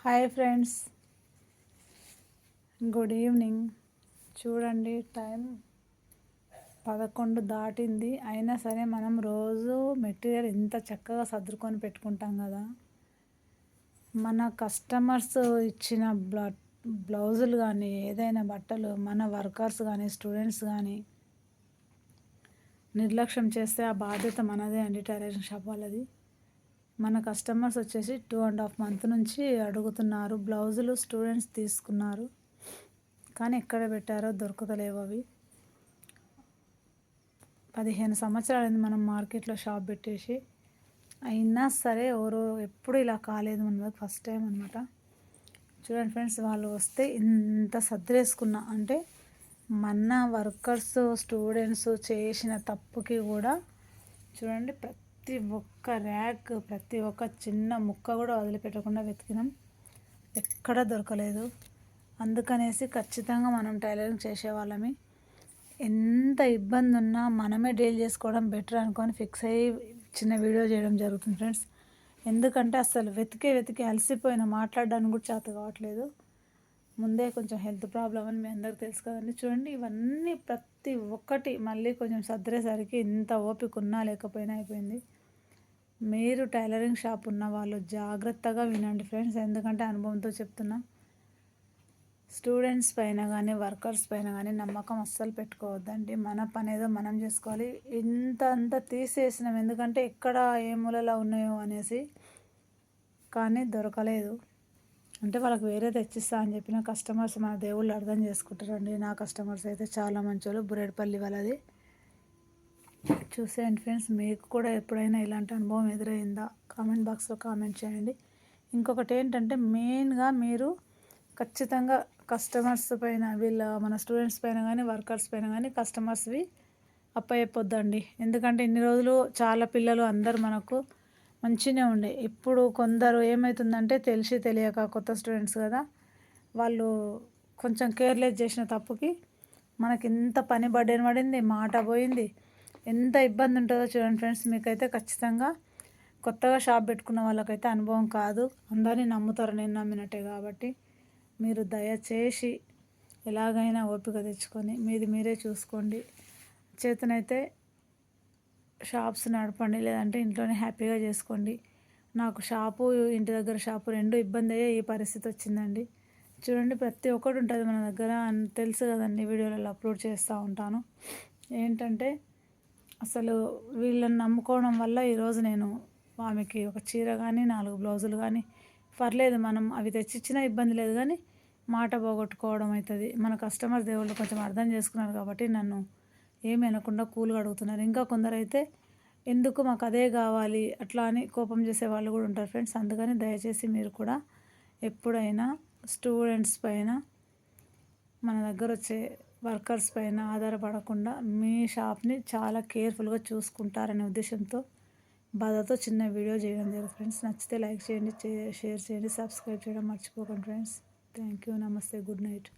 Hi friends. Good evening. చూడండి time పదకొండు దాటింది. అయినా సరే మనం రోజు మెటీరియల్ ఇంత చక్కగా సర్దుకొని పెట్టుకుంటాం కదా. మన కస్టమర్స్ ఇచ్చిన బ్ల బ్లౌజులు కానీ ఏదైనా బట్టలు మన వర్కర్స్ కానీ స్టూడెంట్స్ కానీ నిర్లక్ష్యం చేస్తే ఆ బాధ్యత మనదే అండి టైలరింగ్ షాప్ వాళ్ళది. మన కస్టమర్స్ వచ్చేసి టూ అండ్ హాఫ్ మంత్ నుంచి అడుగుతున్నారు. బ్లౌజులు స్టూడెంట్స్ తీసుకున్నారు. కానీ ఎక్కడ పెట్టారో దొరకతలేవు అవి. పదిహేను సంవత్సరాలైంది మనం మార్కెట్లో షాప్ పెట్టేసి. అయినా సరే ఎవరు ఎప్పుడు ఇలా కాలేదు మన ఫస్ట్ టైం అనమాట చూడండి ఫ్రెండ్స్ వాళ్ళు వస్తే ఇంత సర్దిరేసుకున్నా అంటే మన వర్కర్స్ స్టూడెంట్స్ చేసిన తప్పుకి కూడా చూడండి ప్రతి ప్రతి ఒక్క ర్యాక్ ప్రతి ఒక్క చిన్న ముక్క కూడా వదిలిపెట్టకుండా వెతికినాం. ఎక్కడా దొరకలేదు. అందుకనేసి ఖచ్చితంగా మనం టైలరింగ్ చేసేవాళ్ళమే. ఎంత ఇబ్బంది ఉన్నా మనమే డీల్ చేసుకోవడం బెటర్ అనుకొని ఫిక్స్ అయ్యి చిన్న వీడియో చేయడం జరుగుతుంది ఫ్రెండ్స్. ఎందుకంటే అసలు వెతికే వెతికి అలసిపోయిన మాట్లాడడానికి కూడా చేత కావట్లేదు. ముందే కొంచెం హెల్త్ ప్రాబ్లం అని మీ అందరికి తెలుసు కదండి. చూడండి ఇవన్నీ ప్రతి ఒక్కటి మళ్ళీ కొంచెం సర్దరేసరికి ఇంత ఓపిక ఉన్నా లేకపోయినా అయిపోయింది. మీరు టైలరింగ్ షాప్ ఉన్న వాళ్ళు జాగ్రత్తగా వినండి ఫ్రెండ్స్. ఎందుకంటే అనుభవంతో చెప్తున్నా స్టూడెంట్స్ పైన కానీ వర్కర్స్ పైన కానీ నమ్మకం అస్సలు పెట్టుకోవద్దండి. మన పని ఏదో మనం చేసుకోవాలి. ఇంత అంత తీసేసినాం. ఎందుకంటే ఎక్కడ ఏ మూలలో ఉన్నాయో అనేసి కానీ దొరకలేదు. అంటే వాళ్ళకి వేరే తెచ్చిస్తా అని చెప్పిన కస్టమర్స్ మన దేవుళ్ళు అర్థం చేసుకుంటారండి. నా కస్టమర్స్ అయితే చాలా మంచి బురేడ్పల్లి వాళ్ళది. చూసేయండి ఫ్రెండ్స్ మీకు కూడా ఎప్పుడైనా ఇలాంటి అనుభవం ఎదురైందా? కామెంట్ బాక్స్లో కామెంట్ చేయండి. ఇంకొకటి ఏంటంటే మెయిన్గా మీరు ఖచ్చితంగా కస్టమర్స్ పైన వీళ్ళ మన స్టూడెంట్స్ పైన కానీ వర్కర్స్ పైన కానీ కస్టమర్స్వి అప్పయ్యొద్దండి ఎందుకంటే ఇన్ని రోజులు చాలా పిల్లలు అందరు మనకు మంచిగా ఉండే. ఇప్పుడు కొందరు ఏమవుతుందంటే తెలిసి తెలియక కొత్త స్టూడెంట్స్ కదా వాళ్ళు కొంచెం కేర్లెస్ చేసిన తప్పుకి మనకి ఇంత పని బడ్డేని పడింది మాట పోయింది. ఎంత ఇబ్బంది ఉంటుందో చూడండి ఫ్రెండ్స్ మీకైతే ఖచ్చితంగా కొత్తగా షాప్ పెట్టుకున్న వాళ్ళకైతే అనుభవం కాదు. అందరినీ నమ్ముతారు నేను నమ్మినట్టే కాబట్టి. మీరు దయచేసి ఎలాగైనా ఓపిక తెచ్చుకొని మీది మీరే చూసుకోండి. చేతనైతే షాప్స్ నడపండి లేదంటే ఇంట్లోనే హ్యాపీగా చేసుకోండి. నాకు షాపు ఇంటి దగ్గర షాపు రెండు ఇబ్బంది అయ్యే ఈ పరిస్థితి వచ్చిందండి. చూడండి ప్రతి ఒక్కటి ఉంటుంది మన దగ్గర. తెలుసు కదండి వీడియోలలో అప్లోడ్ చేస్తూ ఉంటాను. ఏంటంటే అసలు వీళ్ళని నమ్ముకోవడం వల్ల ఈరోజు నేను ఆమెకి ఒక చీర కానీ నాలుగు బ్లౌజులు కానీ పర్లేదు మనం అవి తెచ్చిచ్చినా ఇబ్బంది లేదు కానీ మాట పోగొట్టుకోవడం అవుతుంది మన కస్టమర్ దేవుళ్ళు కొంచెం అర్థం చేసుకున్నారు కాబట్టి నన్ను ఏమి అనకుండా కూలుగా అడుగుతున్నారు. ఇంకా కొందరైతే ఎందుకు మాకు అదే కావాలి అట్లా అని కోపం చేసే వాళ్ళు కూడా ఉంటారు ఫ్రెండ్స్. అందుకని దయచేసి మీరు కూడా ఎప్పుడైనా స్టూడెంట్స్ పైన మన దగ్గర వచ్చే వర్కర్స్ పైన ఆధారపడకుండా మీ షాప్ని చాలా కేర్ఫుల్గా చూసుకుంటారనే ఉద్దేశంతో బాధతో చిన్న వీడియో చేయడం జరిగింది ఫ్రెండ్స్. నచ్చితే లైక్ చేయండి షేర్ చేయండి సబ్స్క్రైబ్ చేయడం మర్చిపోకండి ఫ్రెండ్స్. థ్యాంక్ యూ నమస్తే గుడ్ నైట్.